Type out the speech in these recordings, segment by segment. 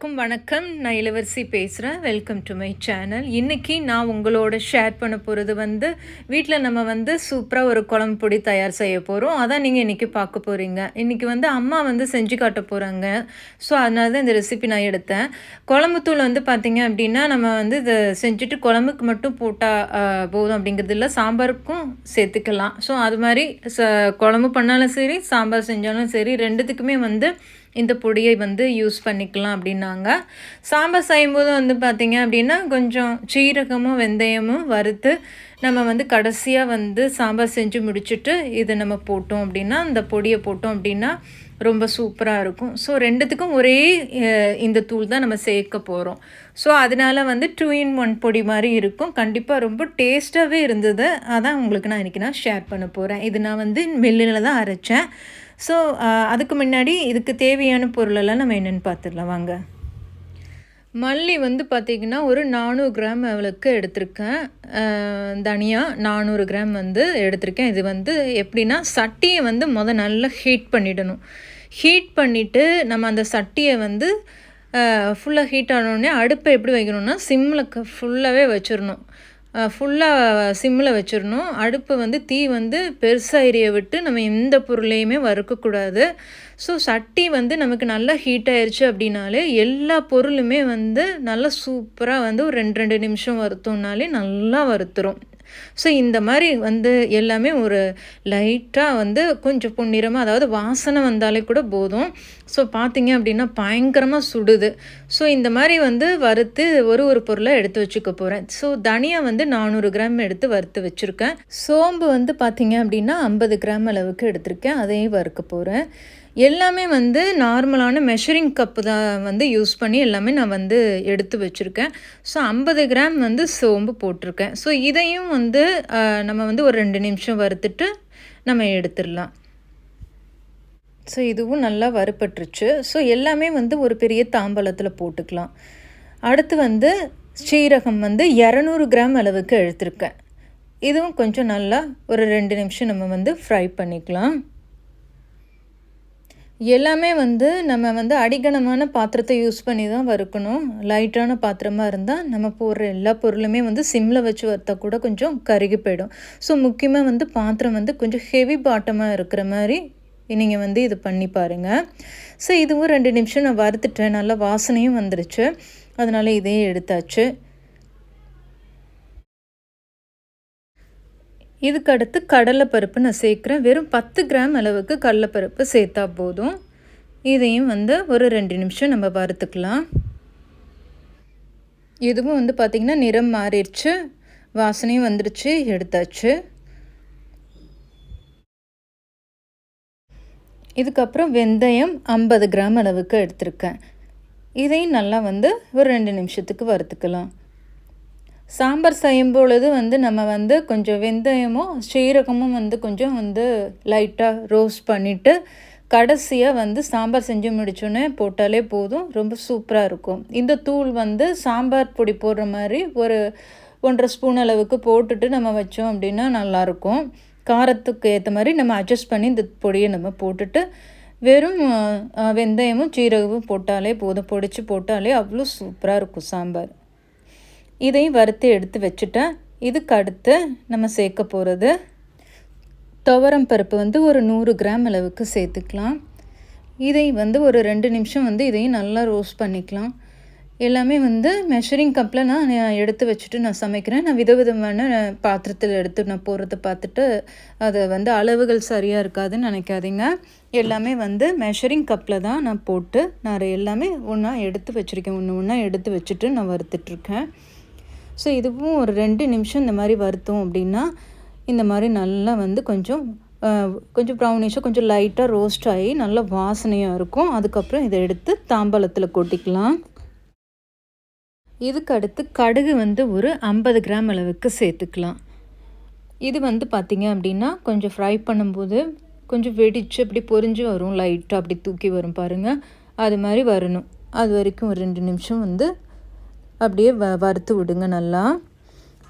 வணக்கம் வணக்கம். நான் இளவரசி பேசுகிறேன் வெல்கம் டு மை சேனல் இன்றைக்கி நான் உங்களோட ஷேர் பண்ண போகிறது வந்து வீட்டில் நம்ம வந்து சூப்பராக ஒரு குழம்பு பொடி தயார் செய்ய போகிறோம் அதான் நீங்கள் இன்றைக்கி பார்க்க போகிறீங்க இன்றைக்கி வந்து அம்மா வந்து செஞ்சு காட்ட போகிறாங்க ஸோ அதனால தான் இந்த ரெசிபி நான் எடுத்தேன். குழம்புத்தூள் வந்து பார்த்திங்க அப்படின்னா நம்ம வந்து இதை செஞ்சுட்டு குழம்புக்கு மட்டும் போட்டால் போதும் அப்படிங்கிறது இல்லை. சாம்பாருக்கும் சேர்த்துக்கலாம். ஸோ அது மாதிரி ச குழம்பு பண்ணாலும் சரி சாம்பார் செஞ்சாலும் சரி ரெண்டுத்துக்குமே வந்து இந்த பொடியை வந்து யூஸ் பண்ணிக்கலாம் அப்படின்னாங்க. சாம்பார் செய்யும்போது வந்து பார்த்திங்க அப்படின்னா கொஞ்சம் சீரகமும் வெந்தயமும் வறுத்து நம்ம வந்து கடைசியாக வந்து சாம்பார் செஞ்சு முடிச்சுட்டு இதை நம்ம போட்டோம் அப்படின்னா அந்த பொடியை போட்டோம் அப்படின்னா ரொம்ப சூப்பராக இருக்கும். ஸோ ரெண்டுத்துக்கும் ஒரே இந்த தூள் தான் நம்ம சேர்க்க போகிறோம் ஸோ அதனால வந்து டூ இன் ஒன் பொடி மாதிரி இருக்கும். கண்டிப்பாக ரொம்ப டேஸ்ட்டாகவே இருந்தது. அதான் உங்களுக்கு நான் இன்றைக்கி நான் ஷேர் பண்ண போகிறேன் இது நான் வந்து மில்லில் தான் அரைச்சேன். ஸோ uh, அதுக்கு முன்னாடி இதுக்கு தேவையான பொருளெல்லாம் நம்ம என்னென்னு பார்த்துடலாம் வாங்க. மல்லி வந்து பார்த்திங்கன்னா ஒரு நானூறு கிராம் அவளுக்கு எடுத்திருக்கேன். தனியாக தனியா நானூறு கிராம் வந்து எடுத்திருக்கேன். இது வந்து எப்படின்னா சட்டியை வந்து முத நல்லா ஹீட் பண்ணிடணும். ஹீட் பண்ணிவிட்டு நம்ம அந்த சட்டியை வந்து ஃபுல்லாக ஹீட் ஆனோடனே அடுப்பை எப்படி வைக்கணும்னா சிம்மில் ஃபுல்லாகவே வச்சிடணும். ஃபுல்லாக சிம்மில் வச்சிடணும். அடுப்பு வந்து தீ வந்து பெருசாக எரிய விட்டு நம்ம எந்த பொருளையுமே வறுக்கக்கூடாது. ஸோ சட்டி வந்து நமக்கு நல்லா ஹீட் ஆயிடுச்சு அப்படின்னாலே எல்லா பொருளுமே வந்து நல்லா சூப்பராக வந்து ஒரு ரெண்டு ரெண்டு நிமிஷம் வறுத்தோம்னாலே நல்லா வறுத்துரும். ஸோ இந்த மாதிரி வந்து எல்லாமே ஒரு லைட்டாக வந்து கொஞ்சம் பொன்னிறமாக அதாவது வாசனை வந்தாலே கூட போதும். ஸோ பார்த்தீங்க அப்படின்னா பயங்கரமாக சுடுது. ஸோ இந்த மாதிரி வந்து வறுத்து ஒரு ஒரு பொருளை எடுத்து வச்சுக்க போகிறேன் ஸோ தனியாக வந்து நானூறு கிராம் எடுத்து வறுத்து வச்சுருக்கேன். சோம்பு வந்து பார்த்தீங்க அப்படின்னா ஐம்பது கிராம் அளவுக்கு எடுத்திருக்கேன். அதையும் வறுக்க போகிறேன் எல்லாமே வந்து நார்மலான மெஷரிங் கப்பு தான் வந்து யூஸ் பண்ணி எல்லாமே நான் வந்து எடுத்து வச்சுருக்கேன். ஸோ ஐம்பது கிராம் வந்து சோம்பு போட்டிருக்கேன். ஸோ இதையும் வந்து நம்ம வந்து ஒரு ரெண்டு நிமிஷம் வறுத்துட்டு நம்ம எடுத்துடலாம். ஸோ இதுவும் நல்லா வறுபட்டுருச்சு. ஸோ எல்லாமே வந்து ஒரு பெரிய தாம்பலத்தில் போட்டுக்கலாம். அடுத்து வந்து சீரகம் வந்து இரநூறு கிராம் அளவுக்கு எடுத்திருக்கேன். இதுவும் கொஞ்சம் நல்லா ஒரு ரெண்டு நிமிஷம் நம்ம வந்து ஃப்ரை பண்ணிக்கலாம். எல்லாமே வந்து நம்ம வந்து அடிகனமான பாத்திரத்தை யூஸ் பண்ணி தான் வறுக்கணும். லைட்டான பாத்திரமாக இருந்தால் நம்ம போடுற எல்லா பொருளுமே வந்து சிம்மில் வச்சு வறுத்தா கூட கொஞ்சம் கருகி போயிடும். ஸோ முக்கியமாக வந்து பாத்திரம் வந்து கொஞ்சம் ஹெவி பாட்டமாக இருக்கிற மாதிரி நீங்கள் வந்து இது பண்ணி பாருங்கள் ஸோ இதுவும் ரெண்டு நிமிஷம் நான் வறுத்துட்டேன். நல்லா வாசனையும் வந்துருச்சு. அதனால் இதையே எடுத்தாச்சு. இதுக்கு அடுத்து கடலைப்பருப்பு நான் சேர்க்குறேன். வெறும் பத்து கிராம் அளவுக்கு கடலைப்பருப்பு சேர்த்தா போதும். இதையும் வந்து ஒரு ரெண்டு நிமிஷம் நம்ம வறுத்துக்கலாம். இதுவும் வந்து பார்த்திங்கன்னா நிறம் மாறிடுச்சு. வாசனையும் வந்துடுச்சு எடுத்தாச்சு. இதுக்கப்புறம் வெந்தயம் ஐம்பது கிராம் அளவுக்கு எடுத்திருக்கேன். இதையும் நல்லா வந்து ஒரு ரெண்டு நிமிஷத்துக்கு வறுத்துக்கலாம். சாம்பார் செய்யும் பொழுது வந்து நம்ம வந்து கொஞ்சம் வெந்தயமும் சீரகமும் வந்து கொஞ்சம் வந்து லைட்டாக ரோஸ்ட் பண்ணிவிட்டு கடைசியாக வந்து சாம்பார் செஞ்சு முடிச்சோன்னே போட்டாலே போதும். ரொம்ப சூப்பராக இருக்கும். இந்த தூள் வந்து சாம்பார் பொடி போடுற மாதிரி ஒரு ஒன்றரை ஸ்பூன் அளவுக்கு போட்டுட்டு நம்ம வச்சோம் அப்படின்னா நல்லாயிருக்கும். காரத்துக்கு ஏற்ற மாதிரி நம்ம அட்ஜஸ்ட் பண்ணி இந்த பொடியை நம்ம போட்டுட்டு வெறும் வெந்தயமும் சீரகமும் போட்டாலே போதும். பொடிச்சு போட்டாலே அவ்வளோ சூப்பராக இருக்கும் சாம்பார். இதையும் வறுத்து எடுத்து வச்சுட்டேன் இதுக்கு அடுத்து நம்ம சேர்க்க போகிறது துவரம் பருப்பு வந்து ஒரு நூறு கிராம் அளவுக்கு சேர்த்துக்கலாம். இதை வந்து ஒரு ரெண்டு நிமிஷம் வந்து இதையும் நல்லா ரோஸ்ட் பண்ணிக்கலாம். எல்லாமே வந்து மெஷரிங் கப்பில் நான் எடுத்து வச்சுட்டு நான் சமைக்கிறேன். நான் விதவிதமான பாத்திரத்தில் எடுத்து நான் போடுறத பார்த்துட்டு அதை வந்து அளவுகள் சரியாக இருக்காதுன்னு நினைக்காதீங்க. எல்லாமே வந்து மெஷரிங் கப்பில் தான் நான் போட்டு நான் எல்லாமே ஒன்றா எடுத்து வச்சுருக்கேன். ஒன்று ஒன்றா எடுத்து வச்சுட்டு நான் வறுத்துட்ருக்கேன் ஸோ இதுவும் ஒரு ரெண்டு நிமிஷம் இந்த மாதிரி வருத்தோம் அப்படின்னா இந்த மாதிரி நல்லா வந்து கொஞ்சம் கொஞ்சம் ப்ரௌனிஷாக கொஞ்சம் லைட்டாக ரோஸ்ட் ஆகி நல்ல வாசனையாக இருக்கும். அதுக்கப்புறம் இதை எடுத்து தாம்பாளத்தில் கொட்டிக்கலாம். இதுக்கு அடுத்து கடுகு வந்து ஒரு ஐம்பது கிராம் அளவுக்கு சேர்த்துக்கலாம். இது வந்து பார்த்திங்க அப்படின்னா கொஞ்சம் ஃப்ரை பண்ணும்போது கொஞ்சம் வெடிச்சு அப்படி பொரிஞ்சு வரும். லைட்டாக அப்படி தூக்கி வரும் பாருங்கள் அது மாதிரி வரணும். அது வரைக்கும் ஒரு ரெண்டு நிமிஷம் வந்து அப்படியே வ வறுத்து விடுங்க நல்லா.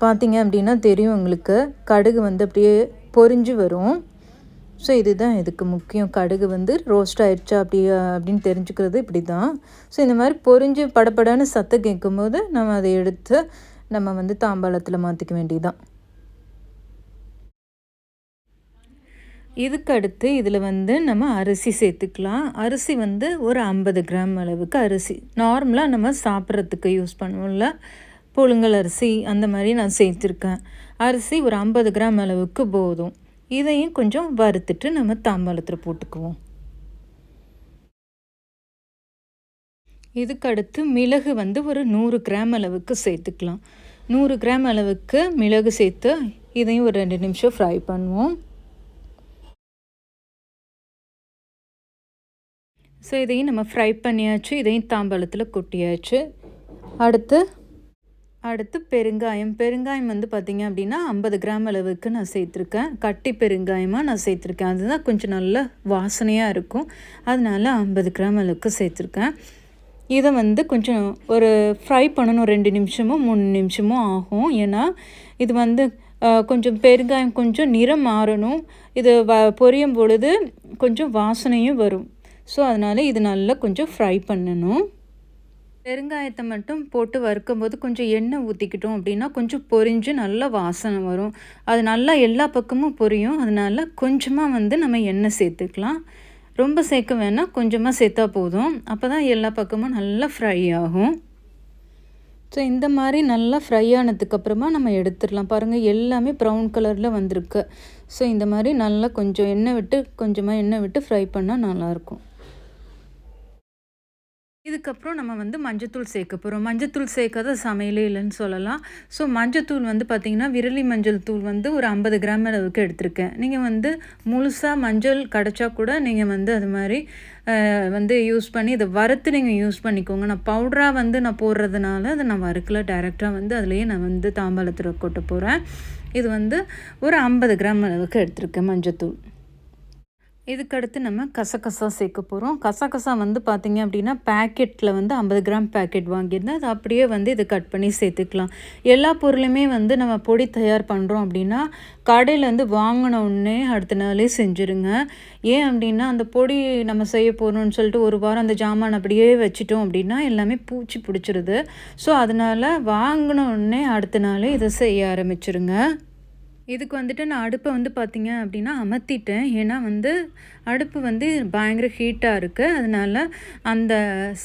பார்த்தீங்க அப்படின்னா தெரியும் உங்களுக்கு. கடுகு வந்து அப்படியே பொரிஞ்சு வரும். ஸோ இதுதான் இதுக்கு முக்கியம். கடுகு வந்து ரோஸ்ட் ஆயிடுச்சா அப்படி அப்படின்னு தெரிஞ்சுக்கிறது இப்படி தான் ஸோ இந்த மாதிரி பொரிஞ்சு படப்படான்னு சத்தம் கேட்கும்போது நம்ம அதை எடுத்து நம்ம வந்து தாம்பாளத்தில் மாற்றிக்க வேண்டியதுதான். இதுக்கு அடுத்து இதில் வந்து நம்ம அரிசி சேர்த்துக்கலாம். அரிசி வந்து ஒரு ஐம்பது கிராம் அளவுக்கு அரிசி. நார்மலாக நம்ம சாப்பிட்றதுக்கு யூஸ் பண்ணுவோம்ல. புழுங்கல் அரிசி அந்த மாதிரி நான் சேர்த்துருக்கேன். அரிசி ஒரு ஐம்பது கிராம் அளவுக்கு போதும். இதையும் கொஞ்சம் வறுத்துட்டு நம்ம தாம்பாளத்தில் போட்டுக்குவோம். இதுக்கு அடுத்து மிளகு வந்து ஒரு நூறு கிராம் அளவுக்கு சேர்த்துக்கலாம். நூறு கிராம் அளவுக்கு மிளகு சேர்த்து இதையும் ஒரு ரெண்டு நிமிஷம் ஃப்ரை பண்ணுவோம். ஸோ இதையும் நம்ம ஃப்ரை பண்ணியாச்சு. இதையும் தாம்பாளத்தில் கொட்டியாச்சு. அடுத்து அடுத்து பெருங்காயம். பெருங்காயம் வந்து பார்த்திங்க அப்படின்னா ஐம்பது கிராம் அளவுக்கு நான் சேர்த்துருக்கேன். கட்டி பெருங்காயமாக நான் சேர்த்துருக்கேன். அதுதான் கொஞ்சம் நல்ல வாசனையாக இருக்கும். அதனால ஐம்பது கிராம் அளவுக்கு சேர்த்துருக்கேன். இதை வந்து கொஞ்சம் ஒரு ஃப்ரை பண்ணணும். ரெண்டு நிமிஷமும் மூணு நிமிஷமும் ஆகும். ஏன்னா இது வந்து கொஞ்சம் பெருங்காயம் கொஞ்சம் நிறம் மாறணும். இது வ பொரியும் பொழுது கொஞ்சம் வாசனையும் வரும். ஸோ அதனால் இது நல்லா கொஞ்சம் ஃப்ரை பண்ணணும். பெருங்காயத்தை மட்டும் போட்டு வறுக்கும்போது கொஞ்சம் எண்ணெய் ஊற்றிக்கிட்டோம் அப்படின்னா கொஞ்சம் பொரிஞ்சு நல்லா வாசனை வரும். அது நல்லா எல்லா பக்கமும் பொரியும். அதனால் கொஞ்சமாக வந்து நம்ம எண்ணெய் சேர்த்துக்கலாம். ரொம்ப சேர்க்க வேணால் கொஞ்சமாக சேர்த்தா போதும். அப்போ தான் எல்லா பக்கமும் நல்லா ஃப்ரை ஆகும். ஸோ இந்த மாதிரி நல்லா ஃப்ரை ஆனதுக்கப்புறமா நம்ம எடுத்துடலாம். பாருங்கள் எல்லாமே ப்ரௌன் கலரில் வந்திருக்கு. ஸோ இந்த மாதிரி நல்லா கொஞ்சம் எண்ணெய் விட்டு கொஞ்சமாக எண்ணெய் விட்டு ஃப்ரை பண்ணால் நல்லாயிருக்கும் இதுக்கப்புறம் நம்ம வந்து மஞ்சத்தூள் சேர்க்க போகிறோம் மஞ்சத்தூள் சேர்க்காத சமையலே இல்லைன்னு சொல்லலாம். ஸோ மஞ்சத்தூள் வந்து பார்த்திங்கன்னா விரலி மஞ்சள் தூள் வந்து ஒரு ஐம்பது கிராம் அளவுக்கு எடுத்திருக்கேன். நீங்கள் வந்து முழுசாக மஞ்சள் கிடச்சா கூட நீங்கள் வந்து அது மாதிரி வந்து யூஸ் பண்ணி இதை வறுத்து நீங்கள் யூஸ் பண்ணிக்கோங்க. நான் பவுடராக வந்து நான் போடுறதுனால அதை நான் வறுக்கல. டைரெக்டாக வந்து அதுலேயே நான் வந்து தாம்பாளத்தில் கொட்ட போகிறேன் இது வந்து ஒரு ஐம்பது கிராம் அளவுக்கு எடுத்திருக்கேன் மஞ்சத்தூள். இதுக்கடுத்து நம்ம கசகசா சேர்க்க போகிறோம் கசகசா வந்து பார்த்திங்க அப்படின்னா பேக்கெட்டில் வந்து ஐம்பது கிராம் பேக்கெட் வாங்கியிருந்தேன் அது அப்படியே வந்து இது கட் பண்ணி சேர்த்துக்கலாம். எல்லா பொருளுமே வந்து நம்ம பொடி தயார் பண்ணுறோம் அப்படின்னா கடையிலேருந்து வாங்கின உடனே அடுத்த நாளே செஞ்சுருங்க. ஏன் அப்படின்னா அந்த பொடி நம்ம செய்ய போகிறோம்னு சொல்லிட்டு ஒரு வாரம் அந்த ஜாமான் அப்படியே வச்சுட்டோம் அப்படின்னா எல்லாமே பூச்சி பிடிச்சிருது. ஸோ அதனால் வாங்கின உடனே அடுத்த நாளே இதை செய்ய ஆரம்பிச்சிருங்க. இதுக்கு வந்துட்டு நான் அடுப்பை வந்து பார்த்திங்க அப்படின்னா அமர்த்திட்டேன். ஏன்னா வந்து அடுப்பு வந்து பயங்கர ஹீட்டாக இருக்குது அதனால் அந்த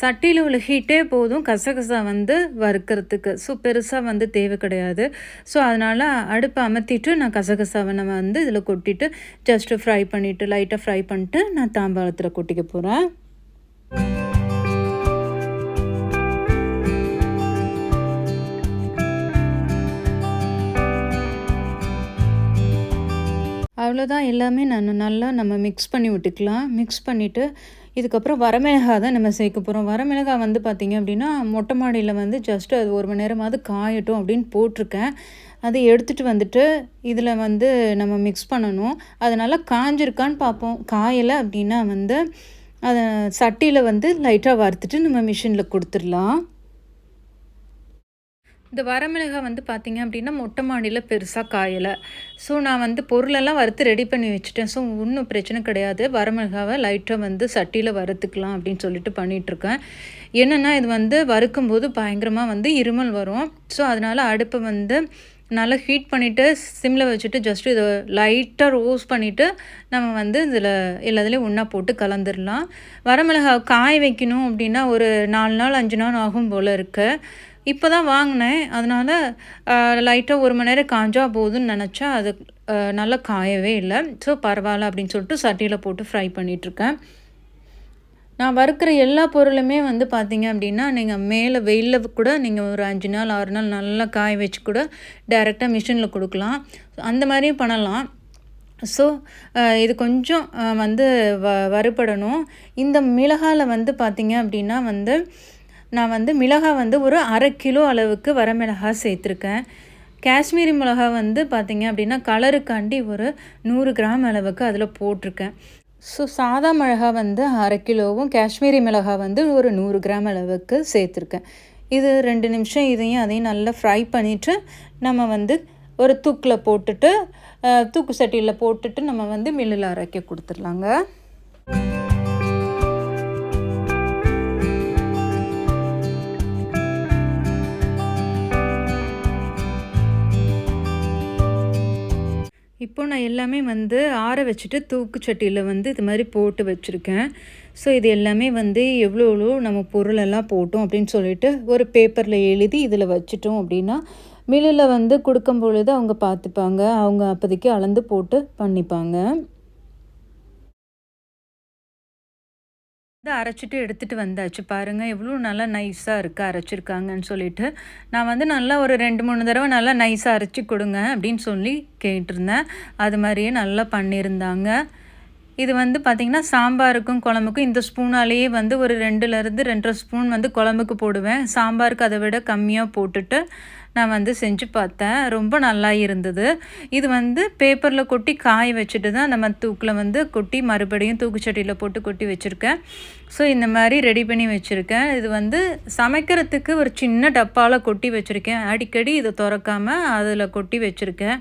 சட்டியில் உள்ள ஹீட்டே போதும் கசகசா வந்து வறுக்கிறதுக்கு. ஸோ பெருசாக வந்து தேவை கிடையாது. ஸோ அதனால் அடுப்பை அமர்த்திட்டு நான் கசகசாவை நம்ம வந்து இதில் கொட்டிட்டு ஜஸ்ட்டு ஃப்ரை பண்ணிவிட்டு லைட்டாக ஃப்ரை பண்ணிட்டு நான் தாம்பாளத்தில் கொட்டிக்க போகிறேன் அவ்வளோதான் எல்லாமே நான் நல்லா நம்ம மிக்ஸ் பண்ணி விட்டுக்கலாம். மிக்ஸ் பண்ணிவிட்டு இதுக்கப்புறம் வரமிளகா தான் நம்ம சேர்க்க போகிறோம் வரமிளகா வந்து பார்த்திங்க அப்படின்னா மொட்டை மாடியில் வந்து ஜஸ்ட்டு அது ஒரு மணி நேரமாவது காயட்டும் அப்படின்னு போட்டிருக்கேன். அதை எடுத்துகிட்டு வந்துட்டு இதில் வந்து நம்ம மிக்ஸ் பண்ணணும். அதனால் காஞ்சிருக்கான்னு பார்ப்போம். காயலை அப்படின்னா வந்து அதை சட்டியில் வந்து லைட்டாக வறுத்துட்டு நம்ம மிஷினில் கொடுத்துடலாம். இந்த வரமிளகாய் வந்து பார்த்திங்க அப்படின்னா மொட்டை மாடியில் பெருசாக காயலை. ஸோ நான் வந்து பொருளெல்லாம் வறுத்து ரெடி பண்ணி வச்சுட்டேன். ஸோ ஒன்றும் பிரச்சனை கிடையாது. வரமிளகாவை லைட்டாக வந்து சட்டியில் வறுத்துக்கலாம் அப்படின்னு சொல்லிட்டு பண்ணிகிட்ருக்கேன் என்னென்னா இது வந்து வறுக்கும்போது பயங்கரமாக வந்து இருமல் வரும். ஸோ அதனால் அடுப்பை வந்து நல்லா ஹீட் பண்ணிவிட்டு சிம்மில் வச்சுட்டு ஜஸ்ட்டு இதை லைட்டாக ரோஸ் பண்ணிவிட்டு நம்ம வந்து இதில் எல்லாத்துலேயும் ஒன்றா போட்டு கலந்துடலாம் வரமிளகாய் காய வைக்கணும் அப்படின்னா ஒரு நாலு நாள் அஞ்சு நாள் ஆகும் போல் இருக்குது இப்போ தான் வாங்கினேன். அதனால் லைட்டாக ஒரு மணி நேரம் காஞ்சா போதுன்னு நினச்சா அது நல்லா காயவே இல்லை. ஸோ பரவாயில்ல அப்படின்னு சொல்லிட்டு சட்டியில் போட்டு ஃப்ரை பண்ணிகிட்ருக்கேன் நான் வறுக்கிற எல்லா பொருளுமே வந்து பார்த்திங்க அப்படின்னா நீங்கள் மேலே வெயிலில் கூட நீங்கள் ஒரு அஞ்சு நாள் ஆறு நாள் நல்லா காய வச்சு கூட டைரெக்டாக மிஷினில் கொடுக்கலாம். அந்த மாதிரியும் பண்ணலாம். ஸோ இது கொஞ்சம் வந்து வ வறுபடணும். இந்த மிளகாயில் வந்து பார்த்திங்க அப்படின்னா வந்து நான் வந்து மிளகாய் வந்து ஒரு அரை கிலோ அளவுக்கு வரமிளகாய் சேர்த்துருக்கேன். காஷ்மீரி மிளகா வந்து பார்த்திங்க அப்படின்னா கலருக்காண்டி ஒரு நூறு கிராம் அளவுக்கு அதில் போட்டிருக்கேன். ஸோ சாதா மிளகா வந்து அரை கிலோவும் காஷ்மீரி மிளகா வந்து ஒரு நூறு கிராம் அளவுக்கு சேர்த்துருக்கேன். இது ரெண்டு நிமிஷம் இதையும் அதையும் நல்லா ஃப்ரை பண்ணிவிட்டு நம்ம வந்து ஒரு தூக்கில் போட்டுட்டு தூக்கு சட்டியில் போட்டுட்டு நம்ம வந்து மில்லில் அரைக்க கொடுத்துடலாங்க. இப்போ நான் எல்லாமே வந்து ஆற வச்சுட்டு தூக்கு சட்டியில் வந்து இது மாதிரி போட்டு வச்சுருக்கேன். ஸோ இது எல்லாமே வந்து எவ்வளோ எவ்வளோ நம்ம பொருளெல்லாம் போட்டோம் அப்படின்னு சொல்லிட்டு ஒரு பேப்பரில் எழுதி இதில் வச்சுட்டோம் அப்படின்னா மில்லில் வந்து கொடுக்கும் பொழுது அவங்க பார்த்துப்பாங்க. அவங்க அப்போதைக்கு அளந்து போட்டு பண்ணிப்பாங்க. வந்து அரைச்சிட்டு எடுத்துகிட்டு வந்தாச்சு. பாருங்கள் எவ்வளோ நல்லா நைஸாக இருக்குது அரைச்சிருக்காங்கன்னு சொல்லிட்டு. நான் வந்து நல்லா ஒரு ரெண்டு மூணு தடவை நல்லா நைஸாக அரைச்சி கொடுங்க அப்படின்னு சொல்லி கேட்டிருந்தேன். அது மாதிரியே நல்லா பண்ணியிருந்தாங்க. இது வந்து பார்த்திங்கன்னா சாம்பாருக்கும் குழம்புக்கும் இந்த ஸ்பூனாலேயே வந்து ஒரு ரெண்டுலேருந்து ரெண்டரை ஸ்பூன் வந்து குழம்புக்கு போடுவேன். சாம்பாருக்கு அதை விட கம்மியாக போட்டுட்டு நான் வந்து செஞ்சு பார்த்தேன். ரொம்ப நல்லா இருந்தது. இது வந்து பேப்பரில் கொட்டி காய வச்சுட்டு தான் நம்ம தூக்கில் வந்து கொட்டி மறுபடியும் தூக்குச்சட்டியில் போட்டு கொட்டி வச்சுருக்கேன். ஸோ இந்த மாதிரி ரெடி பண்ணி வச்சுருக்கேன். இது வந்து சமைக்கிறதுக்கு ஒரு சின்ன டப்பாவில் கொட்டி வச்சுருக்கேன். அடிக்கடி இதை திறக்காமல் அதில் கொட்டி வச்சுருக்கேன்.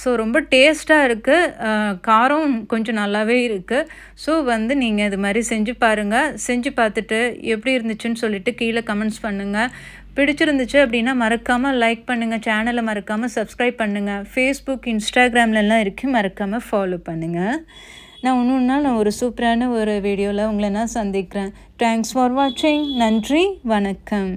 ஸோ ரொம்ப டேஸ்ட்டாக இருக்குது காரம் கொஞ்சம் நல்லாவே இருக்குது ஸோ வந்து நீங்கள் இது மாதிரி செஞ்சு பாருங்கள் செஞ்சு பார்த்துட்டு எப்படி இருந்துச்சுன்னு சொல்லிட்டு கீழே கமெண்ட்ஸ் பண்ணுங்கள் பிடிச்சிருந்துச்சு அப்படின்னா மறக்காமல் லைக் பண்ணுங்கள் சேனலை மறக்காமல் சப்ஸ்கிரைப் பண்ணுங்கள் ஃபேஸ்புக் இன்ஸ்டாகிராம்லலாம் இருக்குது மறக்காமல் ஃபாலோ பண்ணுங்கள் நான் ஒன்று ஒன்றா நான் ஒரு சூப்பரான ஒரு வீடியோவில் உங்களை நான் சந்திக்கிறேன். தேங்க்ஸ் ஃபார் வாட்சிங் நன்றி வணக்கம்.